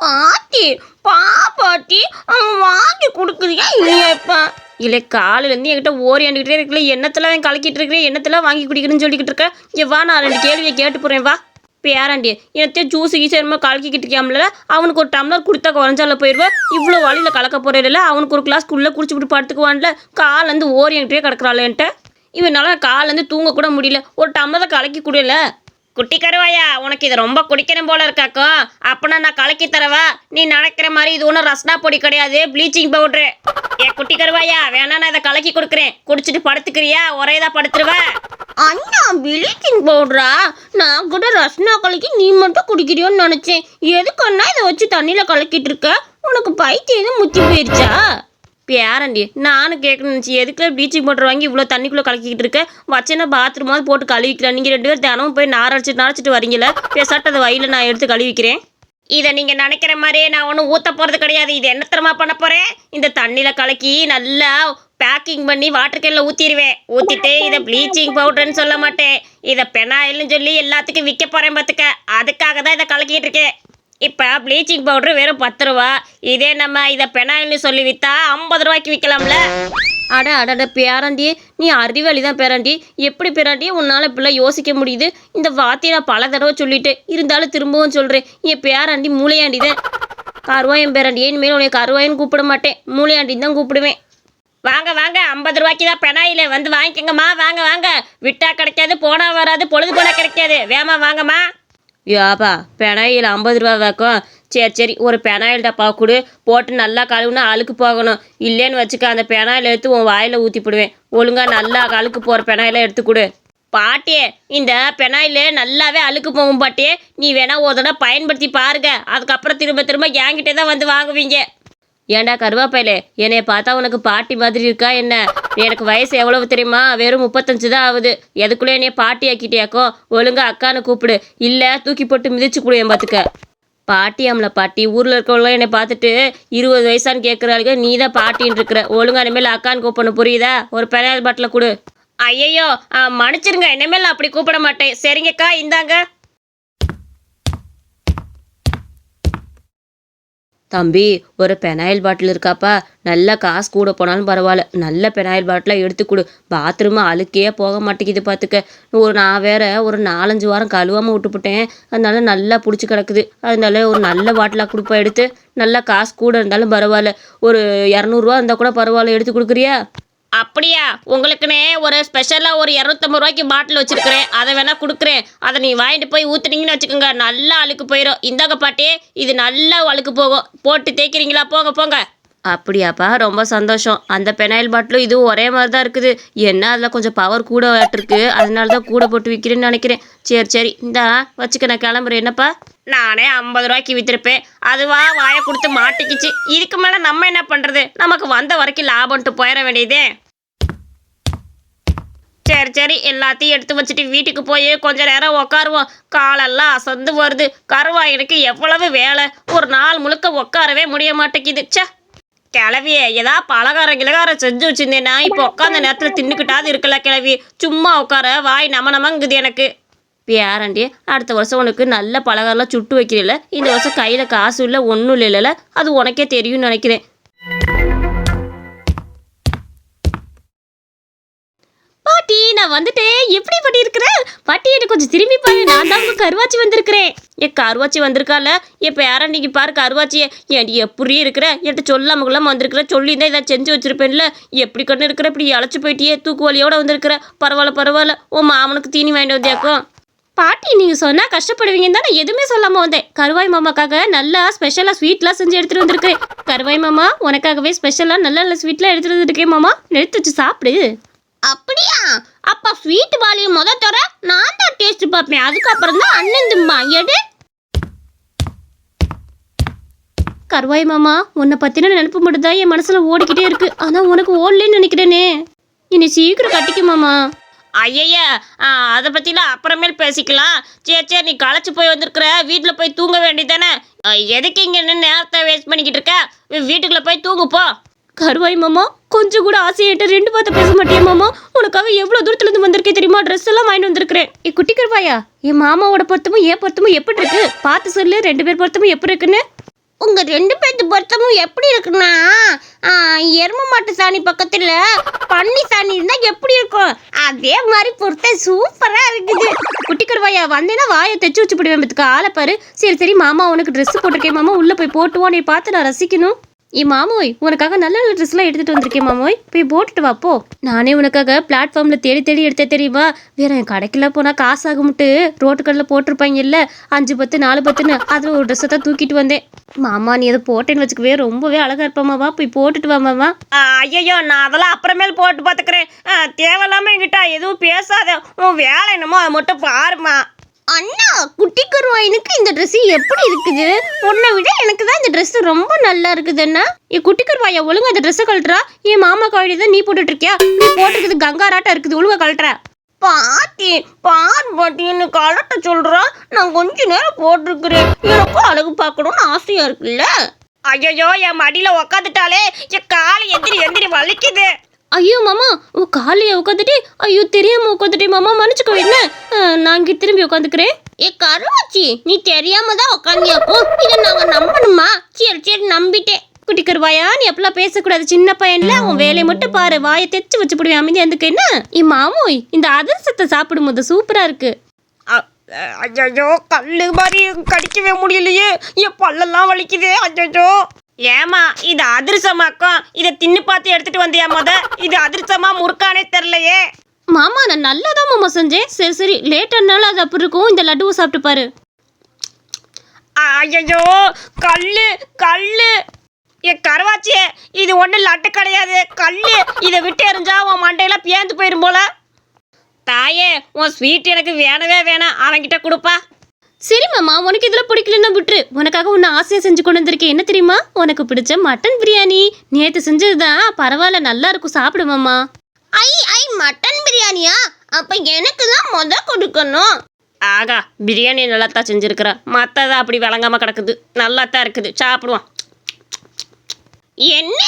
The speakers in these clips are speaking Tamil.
பாட்டி பாப்பாட்டி அவன் வாங்கி கொடுக்குறியா இல்லையாப்பா இல்லை காலையிலேருந்து என்கிட்ட ஓரியாண்டுக்கிட்டே இருக்கல எண்ணத்தில் அவன் கலக்கிட்டு இருக்கிறேன் எண்ணத்தில் வாங்கி குடிக்கணும்னு சொல்லிக்கிட்டு இருக்கேன் ஏ வா நான் ரெண்டு கேள்வியை கேட்டு போகிறேன் வா. பேராண்டி என்னத்தையும் ஜூஸ் கீஸ் என்னமோ கலக்கிக்கிட்டு இருக்காமல அவனுக்கு ஒரு டம்ளர் கொடுத்தா குறைஞ்சால போயிடுவேன் இவ்வளோ வழியில் கலக்க போகிறதில்ல அவனுக்கு ஒரு கிளாஸ் குள்ளே குடிச்சுட்டு படுத்துக்குவான்ல காலேருந்து ஓரியன்ட்டே கிடக்குறாள் இவனால காலேருந்து தூங்க கூட முடியல ஒரு டம்ளரை கலக்கி குடியல. குட்டி கருவாயா உனக்கு இது ரொம்ப குடிக்கணும் போல இருக்காக்கோ அப்பனா நான் கலக்கி தரவா? நீ நினைக்கிற மாதிரி இது ஒன்றும் ரஸ்னா பொடி கிடையாது ப்ளீச்சிங் பவுட்ரு ஏ குட்டி கருவாயா வேணா நான் இதை கலக்கி கொடுக்குறேன். குடிச்சிட்டு படுத்துக்கிறியா? ஒரேதா படுத்துருவ? அண்ணா ப்ளீச்சிங் பவுடரா நான் கூட ரஸ்னா கலக்கி நீ மட்டும் குடிக்கிறியோன்னு நினச்சேன். எதுக்கு அண்ணா இதை வச்சு தண்ணியில் கலக்கிட்டு இருக்க? உனக்கு பைத்தியம் எதுவும் முத்தி போயிருச்சா? பேரண்டி நானும் கேட்கணும் நினச்சி எதுக்குல ப்ளீச்சிங் பவுடர் வாங்கி இவ்வளோ தண்ணிக்குள்ளே கலக்கிக்கிட்டு இருக்க? வச்சேன்னா பாத்ரூமாவது போட்டு கழுவிக்கலாம் நீங்கள் ரெண்டு பேரும் தினமும் போய் நாரடிச்சிட்டு நாரச்சிட்டு நரைச்சிட்டு வரீங்களே பேசாட்டு அதை வயலில் நான் எடுத்து கழுவிக்கிறேன் இதை நீங்கள் நினைக்கிற மாதிரியே நான் ஒன்றும் ஊற்ற போகிறது கிடையாது. இது என்ன பண்ண போகிறேன் இந்த தண்ணியில் கலக்கி நல்லா பேக்கிங் பண்ணி வாட்டர் கேனில் ஊற்றிடுவேன் ஊற்றிட்டு இதை ப்ளீச்சிங் பவுடர்னு சொல்ல மாட்டேன். இதை பெனாயில்னு சொல்லி எல்லாத்துக்கும் விற்க போகிறேன் பார்த்துக்க அதுக்காக தான் இதை கலக்கிட்டு இருக்கேன். இப்போ ப்ளீச்சிங் பவுடர் வெறும் பத்து ரூபா. இதே நம்ம இதை பெனாயில்னு சொல்லி விற்றா ஐம்பது ரூபாய்க்கு விற்கலாம்ல அட அடட பேராண்டி நீ அறிவாளி தான் பேராண்டி. எப்படி பேராண்டி? உன்னால் இப்படிலாம் யோசிக்க முடியுது. இந்த வார்த்தையை நான் பல தடவை சொல்லிட்டேன். இருந்தாலும் திரும்பவும் சொல்கிறேன் என் பேராண்டி மூளையாண்டி தான் கருவாயன் பேராண்டி இனிமேல் உன்னை கருவாயன்னு கூப்பிட மாட்டேன். மூளையாண்டின்னு தான் கூப்பிடுவேன். வாங்க வாங்க ஐம்பது ரூபாய்க்கு தான் பெனாயில வந்து வாங்கிக்கோங்கம்மா. வாங்க வாங்க. விட்டா கிடைக்காது போனா வராது பொழுது போனா கிடைக்காது. வேமா வாங்கம்மா. யாப்பா பெனாயில் ஐம்பது ரூபா வைக்கும். சரி சரி ஒரு பெனாயில் டப்பா கொடு. போட்டு நல்லா கழுவுனா அழுக்கு போகணும். இல்லைன்னு வச்சுக்க அந்த பெனாயில் எடுத்து உன் வாயில் ஊற்றி போடுவேன். ஒழுங்கா நல்லா அழுக்கு போகிற பெனாயில எடுத்து கொடு. பாட்டியே இந்த பெனாயில் நல்லாவே அழுக்கு போகும் பாட்டியே நீ வேணா ஒரு தடவை பயன்படுத்தி பாருங்க. அதுக்கப்புறம் திரும்ப திரும்ப என்கிட்ட தான் வந்து வாங்குவீங்க. ஏன்டா கருவாப்பையிலே? என்னைய பார்த்தா உனக்கு பாட்டி மாதிரி இருக்கா என்ன? எனக்கு வயசு எவ்வளவு தெரியுமா? வெறும் முப்பத்தஞ்சு தான் ஆகுது. எதுக்குள்ளே என்னைய பாட்டி ஆக்கிட்டியாக்கோ? ஒழுங்கா அக்கான்னு கூப்பிடு. இல்லை தூக்கி போட்டு மிதிச்சு கொடு பார்த்துக்க பாட்டி அம்மல பாட்டி ஊரில் இருக்கிறவங்களாம் என்னை பார்த்துட்டு இருபது வயசான்னு கேட்குறாளுங்க நீ தான் பாட்டின்னு இருக்கிற. ஒழுங்கா இனிமேல் அக்கான்னு கூப்பிடணும் புரியுதா? ஒரு பெனாயில் பாட்டில் கொடு. ஐயையோ ஆ, மன்னிச்சிருங்க. இனிமேல் அப்படி கூப்பிட மாட்டேன். சரிங்கக்கா இந்தாங்க. தம்பி ஒரு பெனாயில் பாட்டில் இருக்காப்பா. நல்ல காசு கூட போனாலும் பரவாயில்ல. நல்ல பெனாயில் பாட்டிலாக எடுத்து கொடு. பாத்ரூம் அழுக்கே போக மாட்டேங்குது பார்த்துக்க ஒரு நான் வேற ஒரு நாலஞ்சு வாரம் கழுவாமல் விட்டுப்புட்டேன். அதனால நல்லா பிடிச்சி கிடக்குது. அதனால ஒரு நல்ல பாட்டிலாக கொடுப்பா எடுத்து. நல்லா காசு கூட இருந்தாலும் பரவாயில்ல. ஒரு இரநூறுவா இருந்தால் கூட பரவாயில்ல. எடுத்து கொடுக்குறியா? அப்படியா? உங்களுக்குனே ஒரு ஸ்பெஷலாக ஒரு இரநூத்தம்பது ரூபாய்க்கு பாட்டில் வச்சுருக்குறேன். அதை வேணால் கொடுக்குறேன். அதை நீ வாங்கிட்டு போய் ஊற்றுனீங்கன்னு வச்சுக்கோங்க. நல்லா அழுக்கு போயிடும் இந்தாங்க பாட்டி இது நல்லா அழுக்கு போகும். போட்டு தேய்க்கிறீங்களா? போங்க போங்க. அப்படியாப்பா ரொம்ப சந்தோஷம். அந்த பெனாயில் பாட்டிலும் இதுவும் ஒரே மாதிரி தான் இருக்குது. என்ன அதில் கொஞ்சம் பவர் கூட இருக்கு. அதனால தான் கூட போட்டு விற்கிறேன்னு நினைக்கிறேன். சரி சரி. இந்தா வச்சுக்க நான் கிளம்புறேன். என்னப்பா? நானே ஐம்பது ரூபாய்க்கு விற்றுருப்பேன் அதுவா வாயை கொடுத்து மாட்டிக்கிச்சு. இதுக்கு மேலே நம்ம என்ன பண்ணுறது நமக்கு வந்த வரைக்கும் லாபம்ட்டு போயிட வேண்டியதே. சரி சரி எல்லாத்தையும் எடுத்து வச்சுட்டு வீட்டுக்கு போய் கொஞ்ச நேரம் உக்காருவோம். காலெல்லாம் அசந்து வருது. கருவாயனுக்கு எவ்வளவு வேலை? ஒரு நாள் முழுக்க உட்காரவே முடிய மாட்டேங்குது. சே கிளவியே ஏதா பலகாரம் கிழகாரம் செஞ்சு வச்சிருந்தேன்னா இப்போ உட்காந்த நேரத்தில் தின்னுக்கிட்டாது இருக்கல கிளவி சும்மா உட்கார வாய் நம நமங்குது எனக்கு. பேரண்டி அடுத்த வருஷம் உனக்கு நல்ல பலகாரம்லாம் சுட்டு வைக்கிறீல்ல. இந்த வருஷம் கையில் காசு இல்லை ஒன்றும் இல்லைல்ல அது உனக்கே தெரியும்னு நினைக்கிறேன். பாட்டி நான் வந்துட்டேன். எப்படி பாட்டி இருக்கிற? பாட்டி எனக்கு கொஞ்சம் திரும்பி பாரு. நான் தான் உங்க கருவாச்சி வந்திருக்கிறேன். என் கருவாச்சி வந்திருக்கால என் பேரண்டிக்கு பாரு கருவாச்சியை. ஏன்டி எப்படி இருக்கிற? என்கிட்ட சொல்லாம கொள்ளாம வந்திருக்கிற. சொல்லி தான் இதை செஞ்சு வச்சிருப்பேன்ல. எப்படி கண்ணு இருக்கிற? இப்படி அழைச்சி போயிட்டியே தூக்கு வழியோட வந்திருக்கிற. பரவாயில்ல பரவாயில்ல. உன் மாமனுக்கு தீனி வாங்கிட்டு வந்தியாக்கும். பாட்டி நீங்க சொன்னா கஷ்டப்படுவீங்கன்னு தான் நான் எதுவுமே சொல்லாம வந்தேன். கருவாய் மாமாக்காக நல்லா ஸ்பெஷலா ஸ்வீட்லாம் செஞ்சு எடுத்துட்டு வந்திருக்கேன். கருவாய் மாமா உனக்காகவே ஸ்பெஷலா நல்ல நல்ல ஸ்வீட்லாம் எடுத்துட்டு வந்திருக்கேன் மாமா. எடுத்து வச்சு சாப்பிடு. அப்படியா? அப்பா ஸ்வீட் வாலியும் முத தர நான் தான் டேஸ்ட் பார்ப்பேன். அதுக்கப்புறம் தான் அண்ணன் தும்மா. எடு. கருவாய் மாமா உன்னை பத்தின நினப்பு மட்டும் தான் என் மனசுல ஓடிக்கிட்டே இருக்கு. ஆனா உனக்கு ஓடலன்னு நினைக்கிறேனே. இனி சீக்கிரம் கட்டிக்க மாமா. ஐயய்யா அதை பற்றிலாம் அப்புறமேல் பேசிக்கலாம். சரி சரி நீ களைச்சு போய் வந்திருக்கிற. வீட்டில் போய் தூங்க வேண்டியதானே எதுக்கு இங்கே நின்று நேரத்தை வேஸ்ட் பண்ணிக்கிட்டு இருக்க? வீட்டுக்குள்ளே போய் தூங்கு போ. கருவாய் மாமா கொஞ்சம் கூட ஆசையிட்ட ரெண்டு பார்த்து பேச மாட்டியா மாமா? உனக்காக எவ்வளோ தூரத்துலேருந்து வந்திருக்கேன் தெரியுமா? ட்ரெஸ் எல்லாம் வாங்கிட்டு வந்திருக்கிறேன். ஏ குட்டி கருவாயா? என் மாமாவோட பொருத்தமும் என் பொருத்தமும் எப்படி இருக்கு? பார்த்து சொல்லு ரெண்டு பேர் பொருத்தமும் எப்படி இருக்குன்னு? உங்கள் ரெண்டு பேர்த்து பொருத்தமும் எப்படி இருக்குன்னா எரும மாட்டு சாணி பக்கத்தில் பன்னி சாணி இருந்தால் எப்படி இருக்கும்? அதே மாதிரி பொருத்தம் சூப்பராக இருக்குது. குட்டி கருவாயா வந்தேன்னா வாயை தைச்சு வச்சு போடுவேன் பத்துக்கு. ஆளை பாரு. சரி சரி மாமா உனக்கு ட்ரெஸ் போட்டிருக்கேன் மாமா. உள்ளே போய் போட்டுவோன்னே பார்த்து நான் ரசிக்கணும். ஏ மாமோய் உனக்காக நல்ல நல்ல ட்ரெஸ்லாம் எடுத்துகிட்டு வந்திருக்கேன் மாமோய். போய் போட்டுட்டு வாப்போ நானே உனக்காக பிளாட்ஃபார்மில் தேடி தேடி எடுத்த தெரியுமா? வேற என் கடைக்கெல்லாம் போனால் காசு ஆகும்ட்டு ரோட்டு கடையில் போட்டிருப்பாங்க இல்லை அஞ்சு பத்து நாலு பத்துன்னு. அதில் ஒரு ட்ரெஸ்ஸை தான் தூக்கிட்டு வந்தேன். மாமா நீ அதை போட்டேன்னு வச்சுக்கவே ரொம்பவே அழகாக இருப்பாமாவா போய் போட்டுட்டு வா மாமா. ஐயோ நான் அதெல்லாம் அப்புறமேல் போட்டு பார்த்துக்கிறேன். தேவையில்லாமல் என்கிட்ட எதுவும் பேசாத. உன் வேலை என்னமோ அதை மட்டும் பாருமா அண்ணா குட்டி கருவாயனுக்கு இந்த ட்ரெஸ் எப்படி இருக்குது? உன்னை விட எனக்கு தான் இந்த ட்ரெஸ் ரொம்ப நல்லா இருக்குது அண்ணா. என் குட்டி கருவாயா ஒழுங்கா அந்த ட்ரெஸ்ஸை கழட்டுறா? என் மாமா காவடி தான் நீ போட்டுட்டு இருக்கியா நீ போட்டுருக்குது கங்காராட்டா இருக்குது ஒழுங்கா கழட்டுற. பாட்டி பார் பாட்டின்னு கலட்ட சொல்றா? நான் கொஞ்ச நேரம் போட்டிருக்கிறேன். எனக்கும் அழகு பார்க்கணும்னு ஆசையா இருக்குல்ல? ஐயோ என் மடியில உக்காந்துட்டாலே என் காலை எந்திரி எந்திரி வலிக்குது ஐயோ மாமா உன் காலையை உட்காந்துட்டு ஐயோ தெரியாம உட்காந்துட்டே மாமா மன்னிச்சுக்கோ என்ன? நான் இங்கே திரும்பி உட்காந்துக்கிறேன் ஏ கருவாச்சி நீ தெரியாம தான் உட்காந்தியாக்கும் இதை நாங்க நம்பணுமா? சரி சரி நம்பிட்டேன். குட்டி கருவாயா நீ அப்பெல்லாம் பேசக்கூடாது சின்ன பையன்ல. உன் வேலையை மட்டும் பாரு வாயை தைச்சு வச்சு போடுவேன் அமைதி இருந்துக்கு என்ன? இ மாமோய் இந்த அதிரசத்தை சாப்பிடும்போது சூப்பரா இருக்கு. ஐயோ கல்லு மாதிரி கடிக்கவே முடியலையே. என் பல்லெல்லாம் வலிக்குது ஐயோ ஏமா இது அதிர்சமாக்கம் இதை தின்னு பார்த்து எடுத்துட்டு வந்தியா முத? இது அதிர்சமா முறுக்கானே தெரிலையே மாமா நான் நல்லா தான் மாமா செஞ்சேன். சரி சரி லேட் ஆனாலும் அது அப்படி இருக்கும். இந்த லட்டுவை சாப்பிட்டு பாரு. ஐயோ கல்லு கல்லு. என் கருவாச்சியே இது ஒன்றும் லட்டு கிடையாது. கல்லு இதை விட்டு எறிஞ்சா உன் மண்டையில பேந்து போயிரும் போல. தாயே உன் ஸ்வீட் எனக்கு வேணவே வேணாம். அவன்கிட்ட கொடுப்பா. சரி மாமா உனக்கு இதெல்லாம் பிடிக்கலன்னா விட்டுரு. உனக்காக ஒன்று ஆசையாக செஞ்சு கொண்டு வந்திருக்கேன். என்ன தெரியுமா? உனக்கு பிடிச்ச மட்டன் பிரியாணி நேற்று செஞ்சதுதான். பரவாயில்ல நல்லா இருக்கும். சாப்பிடு மாமா. ஐ ஐ மட்டன் பிரியாணியா அப்ப எனக்கு தான் முத கொடுக்கணும். ஆகா பிரியாணி நல்லா தான் செஞ்சுருக்குறேன் மற்றதை அப்படி விளங்காம கிடக்குது. நல்லா தான் இருக்குது. சாப்பிடுவோம் என்ன?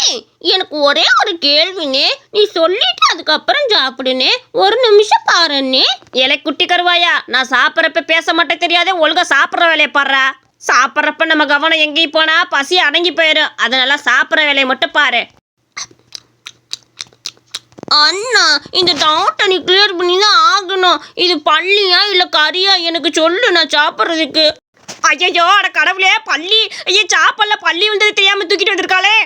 எனக்கு ஒரே ஒரு கேள்வினே நீ சொல்லிட்டு அதுக்கப்புறம் சாப்பிடுனே ஒரு நிமிஷம் பாருன்னே இலை குட்டி கருவாயா நான் சாப்பிட்றப்ப பேச மாட்டேன் தெரியாதே ஒழுங்கா சாப்பிட்ற வேலையை பாடுறா. சாப்பிட்றப்ப நம்ம கவனம் எங்கேயும் போனா பசி அடங்கி போயிடும் அதனால சாப்பிட்ற வேலையை மட்டும் பாரு. அண்ணா இந்த டவுட்டை நீ கிளியர் பண்ணி தான் ஆகணும். இது பள்ளியா இல்லை கறியா? எனக்கு சொல்லு நான் சாப்பிட்றதுக்கு. ஐயோ அட கடவுளே பள்ளி ஐயோ சாப்பல்ல பள்ளி வந்தது தெரியாமல் தூக்கிட்டு வந்திருக்காளே.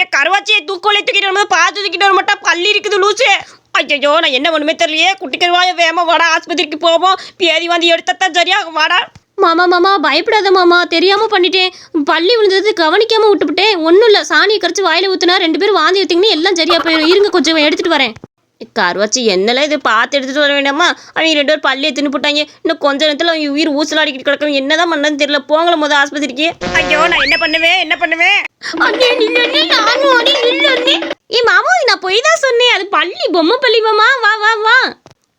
என் கருவாச்சி தூக்கோலே தூக்கிட்டு வரும்போது பார்த்து தூக்கிட்டு வர மாட்டா? பள்ளி இருக்குது லூசு. ஐயோ நான் என்ன ஒன்றுமே தெரியலையே. குட்டி கருவாய வேமா வாடா ஆஸ்பத்திரிக்கு போவோம். பேதி வந்து எடுத்தத்தான் சரியா? வாடா. மாமா மாமா பயப்படாத மாமா. தெரியாமல் பண்ணிட்டேன். பள்ளி விழுந்தது கவனிக்காமல் விட்டுவிட்டேன் ஒன்றும் இல்லை. சாணியை கரைச்சி வாயில் ஊற்றுனா ரெண்டு பேரும் வாந்தி எடுத்தீங்கன்னா எல்லாம் சரியாக போயிடும் இருங்க கொஞ்சம் எடுத்துகிட்டு வரேன். கருவாச்சி என்னெல்லாம் இது பார்த்து எடுத்துட்டு வர வேண்டாமா? அவங்க ரெண்டு பேரும் பள்ளியை தின்னு போட்டாங்க. இன்னும் கொஞ்ச நேரத்தில் அவங்க உயிர் ஊசலாடிக்கிட்டு கிடக்கும் என்னதான் பண்ணன்னு தெரியல. போங்கள முத ஆஸ்பத்திரிக்கு. ஐயோ நான் என்ன பண்ணுவேன்? என்ன பண்ணுவேன்? நானும் ஏ மாமா நான் போய் தான் சொன்னேன். அது பள்ளி பொம்மை பள்ளி மாமா. வா வா வா.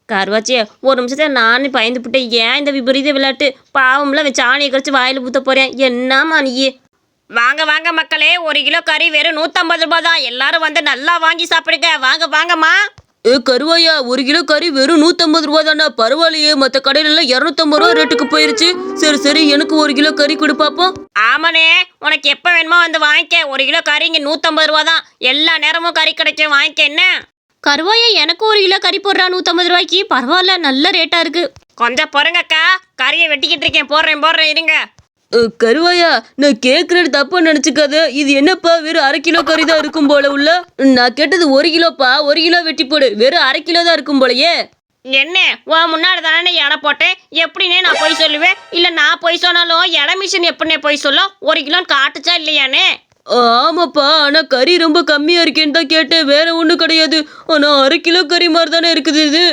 கருவாச்சியே ஒரு நிமிஷத்துல நானே பயந்து ஏன் இந்த விபரீத விளையாட்டு? பாவம்லாம் வச்சு ஆணியை கரைச்சி வாயில ஊத்த போறேன். என்னம்மா நீ? வாங்க வாங்க மக்களே. ஒரு கிலோ கறி வெறும் நூற்றம்பது ரூபாய் தான். எல்லாரும் வந்து நல்லா வாங்கி சாப்பிடுங்க. வாங்க வாங்கம்மா. ஏ கருவாயா? ஒரு கிலோ கறி வெறும் நூற்றம்பது ரூபா தானே பரவாயில்லையே மற்ற கடையிலலாம் இரநூத்தம்பது ரூபா ரேட்டுக்கு போயிருச்சு. சரி சரி எனக்கு ஒரு கிலோ கறி கொடு பாப்போம். ஆமாண்ணே உனக்கு எப்போ வேணுமோ வந்து வாங்கிக்க. ஒரு கிலோ கறி இங்கே நூற்றம்பது ரூபா தான். எல்லா நேரமும் கறி கிடைக்கும். வாங்கிக்க என்ன? கருவாயா எனக்கு ஒரு கிலோ கறி போடுறா நூற்றம்பது ரூபாய்க்கு. பரவாயில்ல நல்ல ரேட்டா இருக்கு. கொஞ்சம் பொறுங்கக்கா. கறியை வெட்டிக்கிட்டு இருக்கேன். போடுறேன் போடுறேன் இருங்க. கருவாயா நான் கேட்கறது தப்பா நினச்சிக்காத. இது என்னப்பா வெறும் அரை கிலோ கறி தான் இருக்கும் போல உள்ள? நான் கேட்டது ஒரு கிலோப்பா ஒரு கிலோ வெட்டி போடு. வெறும் அரை கிலோ தான் இருக்கும் போலயே. என்ன உன் முன்னாடி தானே எடை போட்டேன்? எப்படின்னே நான் போய் சொல்லுவேன். இல்லை நான் போய் சொன்னாலும் எடை மிஷின் எப்படின்னே போய் சொல்லும். ஒரு கிலோன்னு காட்டுச்சா இல்லையானே ஆமாப்பா ஆனா கறி ரொம்ப கம்மியா இருக்கேன்னு தான் கேட்டேன். வேற ஒன்றும் கிடையாது. ஆனா அரை கிலோ கறி மாதிரி தானே இருக்குது இது.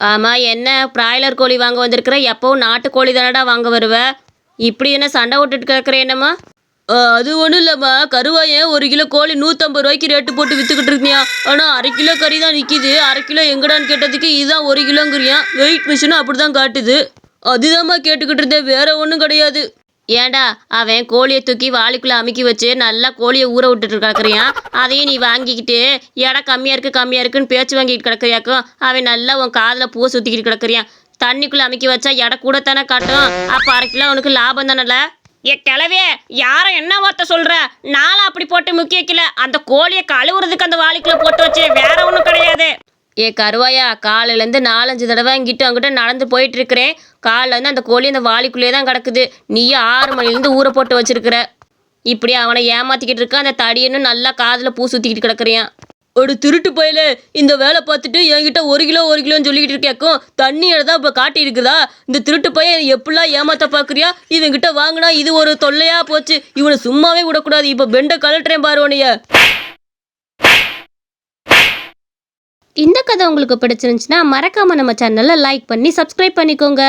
ஆமா என்ன பிராய்லர் கோழி வாங்க வந்திருக்கிற எப்பவும் நாட்டு கோழி தானடா வாங்க வருவ? இப்படி என்ன சண்டை விட்டுட்டு கிடக்குற என்னம்மா? அது ஒன்றும் இல்லைம்மா. கருவாயன் ஒரு கிலோ கோழி நூற்றம்பது ரூபாய்க்கு ரேட்டு போட்டு விற்றுக்கிட்டு இருக்கியா? ஆனால் அரை கிலோ கறி தான் நிற்கிது அரை கிலோ எங்கடான்னு கேட்டதுக்கு இதுதான் ஒரு கிலோங்கிறியா? வெயிட் மிஷினும் அப்படி தான் காட்டுது. அதுதாம்மா கேட்டுக்கிட்டு இருந்தேன். வேற ஒன்றும் கிடையாது. ஏன்டா அவன் கோழியை தூக்கி வாளிக்குள்ளே அமுக்கி வச்சு நல்லா கோழியை ஊற விட்டுட்டு கிடக்குறியான் அதையும் நீ வாங்கிக்கிட்டு எடை கம்மியாக இருக்குது கம்மியாக இருக்குன்னு பேச்சு வாங்கிட்டு கிடக்குறியாக்கும்? அவன் நல்லா உன் காதில் பூவை சுற்றிக்கிட்டு கிடக்குறியான் தண்ணிக்குள்ள அமுக்கி வச்சா எடை கூட தானே காட்டும்? அப்போ அரை கிலோ உனக்கு லாபம் தானல? ஏ கிளவே யாரை என்ன வார்த்தை சொல்ற? நாளை அப்படி போட்டு முக்கிய வைக்கல. அந்த கோழியை கழுவுறதுக்கு அந்த வாளிக்குள்ள போட்டு வச்சேன் வேற ஒன்றும் கிடையாது. ஏ கருவாயா காலையிலேருந்து நாலஞ்சு தடவை இங்கிட்ட அங்கிட்ட நடந்து போயிட்டு இருக்கிறேன் காலைல இருந்து அந்த கோழி அந்த வாளிக்குள்ளேயே தான் கிடக்குது. நீயும் ஆறு மணிலேருந்து ஊற போட்டு வச்சிருக்கிற. இப்படி அவனை ஏமாத்திக்கிட்டு இருக்க அந்த தடியனும் நல்லா காதில் பூ சுற்றிக்கிட்டு கிடக்குறியான் ஒரு திருட்டு போயில இந்த வேலை பார்த்துட்டு என்கிட்ட ஒரு கிலோ ஒரு கிலோன்னு சொல்லிக்கிட்டு இருக்கேக்கும் தண்ணியில தான் இப்போ காட்டி இருக்குதா இந்த திருட்டு பையன் எப்படிலாம் ஏமாத்த பார்க்குறியா இவன்கிட்ட வாங்கினா இது ஒரு தொல்லையாக போச்சு. இவனை சும்மாவே விடக்கூடாது. இப்போ பெண்டை கலட்டுறேன் பாருவனைய இந்த கதை உங்களுக்கு பிடிச்சிருந்துச்சுன்னா மறக்காம நம்ம சேனலை லைக் பண்ணி சப்ஸ்கிரைப் பண்ணிக்கோங்க.